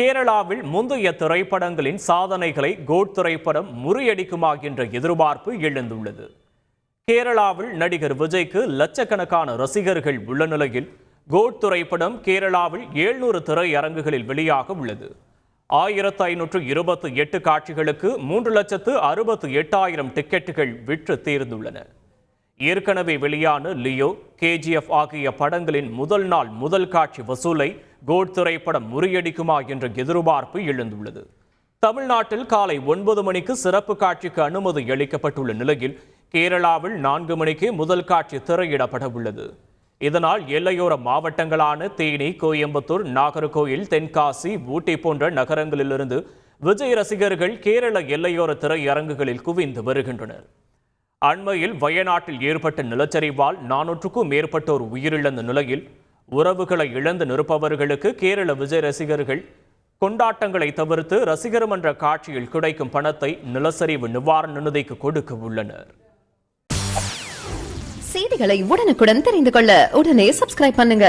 கேரளாவில் முந்தைய திரைப்படங்களின் சாதனைகளை கோட் திரைப்படம் முறியடிக்குமா என்ற எதிர்பார்ப்பு எழுந்துள்ளது. கேரளாவில் நடிகர் விஜய்க்கு லட்சக்கணக்கான ரசிகர்கள் உள்ள நிலையில் கோட் திரைப்படம் கேரளாவில் ஏழ்நூறு திரையரங்குகளில் வெளியாக உள்ளது. ஆயிரத்து ஐநூற்று இருபத்தி எட்டு காட்சிகளுக்கு மூன்று லட்சத்து அறுபத்து எட்டாயிரம் டிக்கெட்டுகள் விற்று தீர்ந்துள்ளன. ஏற்கனவே வெளியான லியோ கேஜிஎஃப் ஆகிய படங்களின் முதல் நாள் முதல் காட்சி வசூலை கோட் திரைப்படம் முறியடிக்குமா என்ற எதிர்பார்ப்பு எழுந்துள்ளது. தமிழ்நாட்டில் காலை ஒன்பது மணிக்கு சிறப்பு காட்சிக்கு அனுமதி அளிக்கப்பட்டுள்ள நிலையில் கேரளாவில் நான்கு மணிக்கு முதல் காட்சி திரையிடப்பட உள்ளது. இதனால் எல்லையோர மாவட்டங்களான தேனி கோயம்புத்தூர் நாகர்கோயில் தென்காசி ஊட்டி போன்ற நகரங்களிலிருந்து விஜய் ரசிகர்கள் கேரள எல்லையோர திரையரங்குகளில் குவிந்து வருகின்றனர். அண்மையில் வயநாட்டில் ஏற்பட்ட நிலச்சரிவால் நானூற்றுக்கும் மேற்பட்டோர் உயிரிழந்த நிலையில் உறவுகளை இழந்து நிற்பவர்களுக்கு கேரள விஜய் ரசிகர்கள் கொண்டாட்டங்களை தவிர்த்து ரசிகர் மன்ற காட்சியில் கிடைக்கும் பணத்தை நிலச்சரிவு நிவாரண நிதிக்கு கொடுக்க உள்ளனர். செய்திகளை உடனுக்குடன் தெரிந்து கொள்ள உடனே சப்ஸ்கிரைப் பண்ணுங்க.